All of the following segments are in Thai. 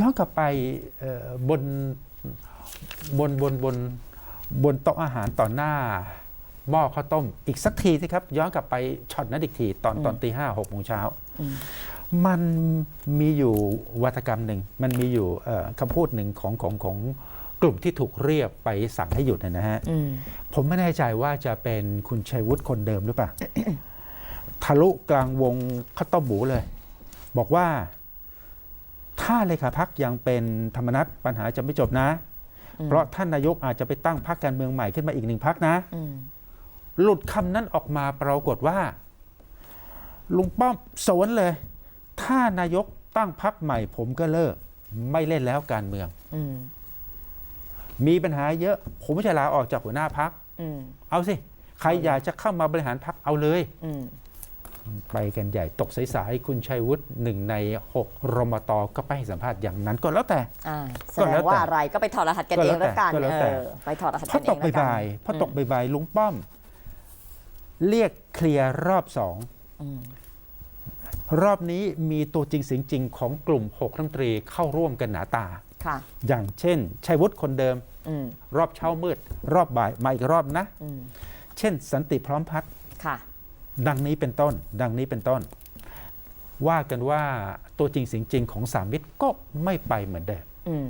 ย้อนกลับไปเอ่อบนบนบนบนบนโต๊ะอาหารต่อหน้าหม้อข้าวต้ม อีกสักทีสิครับ ย้อนกลับไปช็อตนั้นอีกที ตอนตอนตีห้าหกโมงเช้าอืมมันมีอยู่วัฒกรรมหนึ่ง มันมีอยู่เอ่อคำพูดหนึ่งของของของกลุ่มที่ถูกเรียกไปสั่งให้หยุดเนยนะฮะอืมผมไม่แน่ใจว่าจะเป็นคุณชัยวุฒิคนเดิมหรือเปล่าทะลุกลางวงข้าวต้มหมูเลย บอกว่า ถ้าเลขาพักยังเป็นธรรมนัตปัญหาจะไม่จบนะอืมเพราะท่านนายกอาจจะไปตั้งพรรคการเมืองใหม่ขึ้นมาอีกหนึ่งพรรคนะอืมหลุดคำนั้นออกมาปรากฏว่า ลุงป้อมสวนเลย ถ้านายกตั้งพรรคใหม่ ผมก็เลิก ไม่เล่นแล้วการเมืองอืมมีปัญหาเยอะ ผมจะลาออกจากหัวหน้าพรรคอืมเอาสิ ใครอยากจะเข้ามาบริหารพรรคเอาเลยอืม ไปกันใหญ่ตกสายๆคุณชัยวุฒิหนึ่งในหกรมตก็ไปให้สัมภาษณ์อย่างนั้นก็แล้วแต่อ่าแสก็ดแล้งวแต่ว่าอะไรก็ไปถอดรหัสกันก็เอแล้งวแล้วกันแต่ก็แล้วเอแต่อไปถอดรหัสพกัอนเอตงกแล้วกันบ่ายๆพอตกบ่ายๆลุงป้อม เรียกเคลียร์รอบสองอืมรอบนี้มีตัวจริงเสียงจริงของกลุ่ม6รัฐมนตรีเข้าร่วมกันหนาตาค่ะอย่างเช่น ชัยวุฒิคนเดิมอืมรอบเช้ามืด รอบบ่ายมาอีกรอบนะอืมเช่น สันติพร้อมพัฒน์ค่ะ ดังนี้เป็นต้น ดังนี้เป็นต้น ว่ากันว่าตัวจริงเสียงจริงของสามมิตรก็ไม่ไปเหมือนเดิมอืม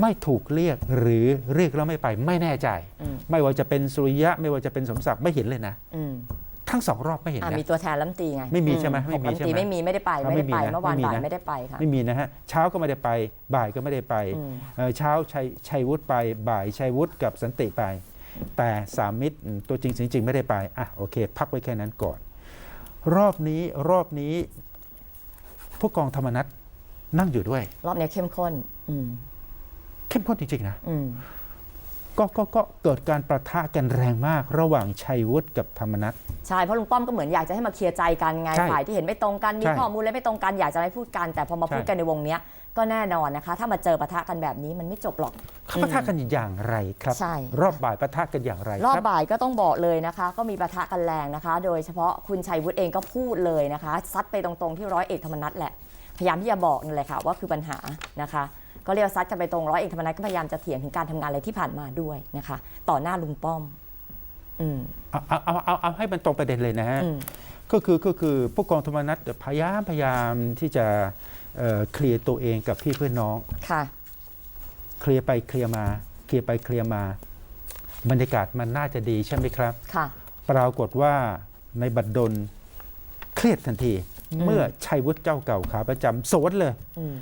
ไม่ถูกเรียกหรือเรียกแล้วไม่ไปไม่แน่ใจอืมไม่ว่าจะเป็นสุริยะ ไม่ว่าจะเป็นสมศักดิ์ไม่เห็นเลยนะอืมทั้งสองรอบไม่เห็นอ่านะมีตัวแทนรัฐมนตรีไงไม่มีใช่ไหมอืไม่มีหกรัฐใช่ไหมตรีไม่มีไม่ได้ไปอ่าไม่ได้ไปไม่มีนะเมื่อวานไม่มีบ่ายนะไม่ได้ไปค่ะไม่มีนะฮะเช้าก็ไม่ได้ไปบ่ายก็ไม่ได้ไปอืมเอ่อเช้าชัยชัยวุฒิไปบ่ายชัยวุฒิกับสันติไป แต่สามมิตรอืมตัวจริงเสียงจริงไม่ได้ไปอะโอเค พักไว้แค่นั้นก่อน รอบนี้รอบนี้ผู้กองธรรมนัฐนั่งอยู่ด้วย รอบนี้เข้มข้นอืมเข้มข้นจริงๆนะอืมก็ก็ก็เกิดการประทะกันแรงมากระหว่างชัยวุฒิกับธรรมนัฐ ใช่เพราะลุงป้อมก็เหมือนอยากจะให้มาเคลียร์ใจกันไงใช่ฝ่ายที่เห็นไม่ตรงกันมีใช่ ข้อมูลอะไรไม่ตรงกันอยากจะให้พูดกันแต่พอมาใช่พูดกันในวงเนี้ยก็แน่นอนนะคะ ถ้ามาเจอปะทะกันแบบนี้มันไม่จบหรอก เขาปะทะกันอย่างไรครับ ใช่ รอบบ่ายปะทะกันอย่างไรรอบครับบ่ายก็ต้องบอกเลยนะคะ ก็มีปะทะกันแรงนะคะ โดยเฉพาะคุณชัยวุฒิเองก็พูดเลยนะคะซัดไปตรงๆที่ร้อยเอกธรรมนัฐแหละ พยายามที่จะบอกนั่นแหละค่ะว่าคือปัญหานะคะ ก็เรียกว่าซัดกันไปตรงร้อยเอกธรรมนัฐก็พยายามจะเถียงถึงการทำงานอะไรที่ผ่านมาด้วยนะคะ ต่อหน้าลุงป้อมอืม เอาเอาเอาเอาเอาให้มันตรงประเด็นเลยนะฮะอืมก็คือก็คือผู้กองธรรมนัฐพยายามพยายามที่จะเอ่อเคลียร์ตัวเองกับพี่เพื่อนน้อง ค่ะ เคลียร์ไปเคลียร์มา เคลียร์ไปเคลียร์มา บรรยากาศมันน่าจะดีใช่ไหมครับ ค่ะ ปรากฏว่าในบัดดลเครียดทันทีอืมเมื่อชัยวุฒิเจ้าเก่าขาประจำสวนเลย อืม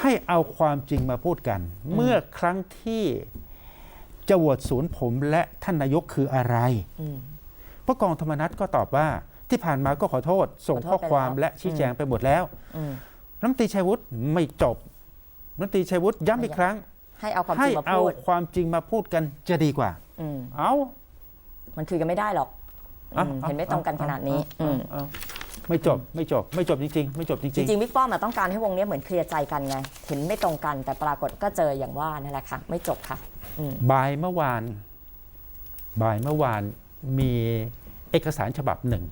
ให้เอาความจริงมาพูดกัน เมื่อครั้งที่ จะโหวตศูนย์ผมและท่านนายกคืออะไรอืมพระกองธรรมนัฐก็ตอบว่า ที่ผ่านมาก็ขอโทษ ส่งขอโทษข้อความไปแล้วและชี้แจงไปหมดแล้วอืมรัฐมนตรีชัยวุฒิไม่จบรัฐมนตรีชัยวุฒิย้ำอีกครั้ง ให้เอาความจให้ริงมาเอาพูดความจริงมาพูดกันจะดีกว่าอืมเอามันคุยกันไม่ได้หรอกอาอืมอาเห็นไม่ตรงกันขนาดนี้เอาอืมเอาเอาไม่จบไม่จบ ไม่จบจริงๆไม่จบจจริงริงๆบิ๊กป้อมอะต้องการให้วงเนี้ยเหมือนเคลียร์ใจกันไง เห็นไม่ตรงกันแต่ปรากฏก็เจออย่างว่านั่นแหละค่ะ ไม่จบค่ะอืมๆ บ่ายเมื่อวานบ่ายเมื่อวานมีเอกสารฉบับหนึ่ง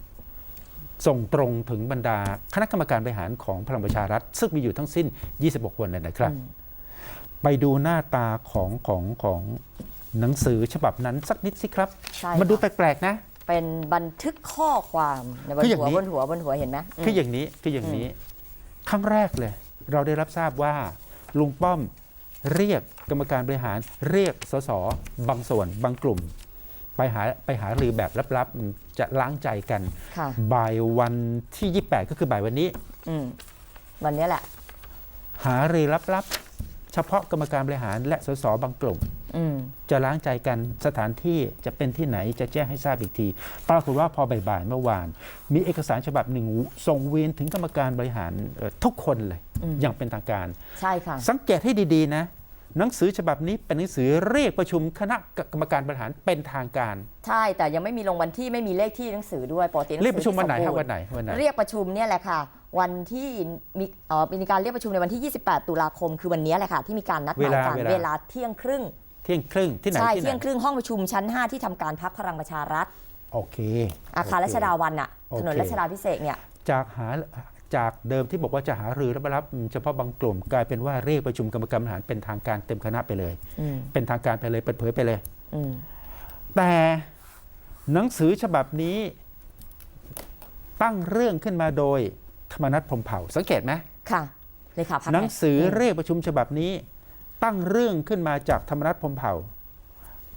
ส่งตรงถึงบรรดาคณะกรรมการบริหารของพลังประชารัฐ ซึ่งมีอยู่ทั้งสิ้น 26 คนเลยนะครับอืมไปดูหน้าตาของของของหนังสือฉบับนั้นสักนิดสิครับใช่มันดูแค่ะปลกๆนะ เป็นบันทึกข้อความในบนคืออย่างหัวนี้บนหัวบนหัวเห็นไหมมคืออย่างนี้คืออย่างนี้ครั้งแรกเลย เราได้รับทราบว่าลุงป้อม เรียกกรรมการบริหารเรียกสสบางส่วนบางกลุ่ม ไปหาไปหารือแบบลับๆ จะล้างใจกันค่ะ บ่ายวันที่ 28 ก็คือบ่ายวันนี้ อืมวันเนี้ยแหละ หารือลับๆ เฉพาะกรรมการบริหารและสสบางกลุ่มอืม จะล้างใจกันสถานที่จะเป็นที่ไหนจะแจ้งให้ทราบอีกที ปรากฏว่าพอบ่ายๆเมื่อวาน มีเอกสารฉบับหนึ่งส่งเวียนถึงกรรมการบริหารเอ่อทุกคนเลยอืมอย่างเป็นทางการ ใช่ค่ะ สังเกตให้ดีๆนะ หนังสือฉบับนี้เป็นหนังสือเรียกประชุมคณะกรรมการบริหารเป็นทางการ ใช่แต่ยังไม่มีลงวันที่ไม่มีเลขที่หนังสือด้วยปกติหนังสืเรียกประชุมวันไหนสครับบูวันไหนวันไหนเรียกประชุมเนี่ยแหละค่ะวันที่มีเอ่อมีการเรียกประชุมในวันที่ 28 ตุลาคม คือวันเนี้ยแหละค่ะ ที่มีการนัดหมายกันเวลาเวลาเที่ยงครึ่ง เที่ยงครึ่งที่ไหนใช่ที่ไหนเที่ยงครึ่งห้องประชุมชั้น 5 ที่ทำการพักพลังประชารัฐ โอเคอาคารโรัชดาวันน่ะโอเคถนนรัชดาพิเศษกเนี่ย จากหาจากเดิมที่บอกว่าจะหารือและรับเฉพาะบางกลุ่มกลายเป็นว่าเรียกประชุมกรรมการบริหารเป็นทางการเต็มคณะไปเลย อืมเป็นทางการไปเลยเปิดเผยไปเลย อืมแต่หนังสือฉบับนี้ ตั้งเรื่องขึ้นมาโดยธรรมนัฐพรหมเผ่า สังเกตไหมค่ะ เลยค่ะพักหนังสือเรียกประชุมฉบับนี้ ตั้งเรื่องขึ้นมาจากธรรมนัฐพรหมเผ่า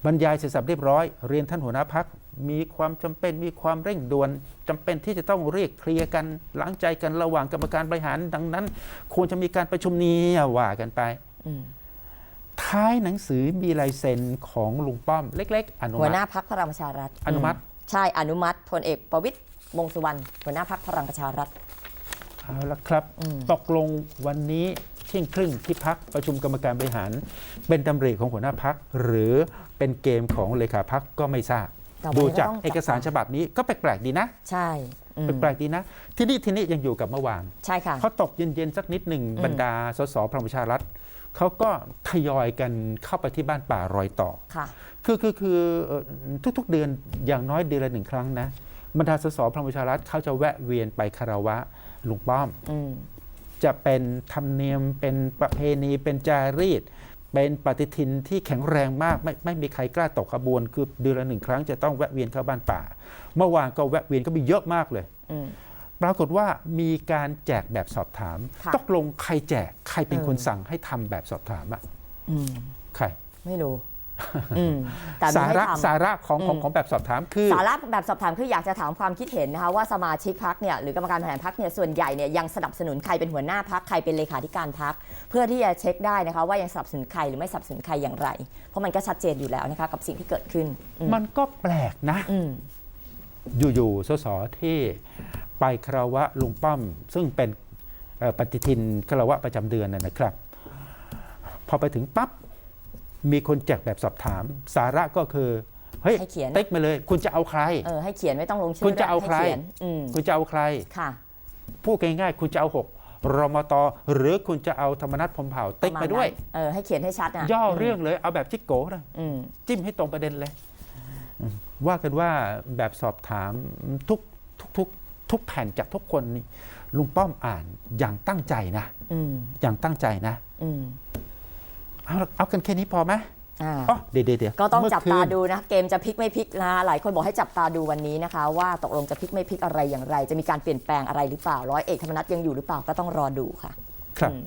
บรรยายเสร็จสับเรียบร้อย เรียนท่านหัวหน้าพักมีความจำเป็นมีความเร่งด่วนจำเป็นที่จะต้องเรียกเคลียร์กันล้างใจกันระหว่างกรรมการบริหาร ดังนั้น ควรจะมีการประชุมนี้ว่ากันไปอืมท้ายหนังสือมีลายเซ็นของลุงป้อม เล็ก ๆ อนุหัวมัหน้าติพักพลังประชารัฐอนุมัติ ใช่อนุมัติพลเอกประวิตรวงษ์สุวรรณหัวหน้าพักพลังประชารัฐเอาละครับอืมตกลงวันนี้ เที่ยงครึ่งที่พักประชุมกรรมการบริหาร เป็นดำริของหัวหน้าพักหรือเป็นเกมของเลขาพักก็ไม่ทราบต่อไปดูก็จากต้องเอกสารฉบับนี้ก็แปลกๆดีนะ ใช่อืมแปลกๆดีนะ ที่นี่ที่นี่ยังอยู่กับเมื่อวานใช่ค่ะพอตกเย็นๆสักนิดหนึ่งอืมบรรดาสสพลังประชารัฐเขาก็ทยอยกันเข้าไปที่บ้านป่ารอยต่อค่ะคือคือคือเอ่อทุกๆเดือนอย่างน้อยเดือนละหนึ่งครั้งนะบรรดาสสพลังประชารัฐเขาจะแวะเวียนไปคารวะลุงป้อมอืม จะเป็นธรรมเนียม เป็นประเพณี เป็นจารีต เป็นปฏิทินที่แข็งแรงมาก ไม่ไม่มีใครกล้าตกขบวน คือเดือนละหนึ่งครั้งจะต้องแวะเวียนเข้าบ้านป่า เมื่อวานก็แวะเวียนก็มีเยอะมากเลยอืมปรากฏว่ามีการแจกแบบสอบถามค่ะตกลงใครแจกใครเป็นเออคนสั่งให้ทำแบบสอบถามอะอืมใครไม่รู้อืมแต่มี สาให้ระทำสาระของของอืมของแบบสอบถามคือ สาระแบบสอบถามคืออยากจะถามความคิดเห็นนะคะว่าสมาชิกพักเนี่ยหรือกรรมการบริหารพักเนี่ยส่วนใหญ่เนี่ยยังสนับสนุนใครเป็นหัวหน้าพักใครเป็นเลขาธิการพักเพื่อที่จะเช็คได้นะคะว่ายังสนับสนุนใครหรือไม่สนับสนุนใครอย่างไร เพราะมันก็ชัดเจนอยู่แล้วนะคะกับสิ่งที่เกิดขึ้นอืมมันก็แปลกนะอืมอยู่ๆสสที่ไปคารวะลุงป้อม ซึ่งเป็นเอ่อปฏิทินคารวะประจำเดือนนะนะครับ พอไปถึงปั๊บ มีคนแจกแบบสอบถาม สาระก็คือเฮ้ยให้เขียน ติ๊กมาเลย คุณจะเอาใคร เออให้เขียนไม่ต้องลงชื่อคุณจะเอาให้ใครขียนอืมคุณจะเอาใคร ค่ะ พูดง่ายๆคุณจะเอาหกรมตหรือคุณจะเอาธรรมนัฐพรหมเผ่าติ๊กประไปมาณด้วยนั้นเออให้เขียนให้ชัดนะย่อเรื่องเลยเอาแบบจิกโก้เลย อืมจิ้มให้ตรงประเด็นเลยอืมว่ากันว่าแบบสอบถามทุกทุกทุกทุกแผ่นจากทุกคนนี่ลุงป้อมอ่านอย่างตั้งใจนะ อืมอย่างตั้งใจนะ อืม เอาละเอากันแค่นี้พอไหมอ่าอ๋อเดี๋ยวเดี๋ยวเดี๋ยวก็ต้องเมื่จับคืตานดูนะเกมจะพลิกไม่พลิกนะหลายคนบอกให้จับตาดูวันนี้นะคะ ว่าตกลงจะพลิกไม่พลิกอะไรอย่างไร จะมีการเปลี่ยนแปลงอะไรหรือเปล่าร้อยเอกธรรมนัฐยังอยู่หรือเปล่าก็ต้องรอดูค่ะ ครับอืม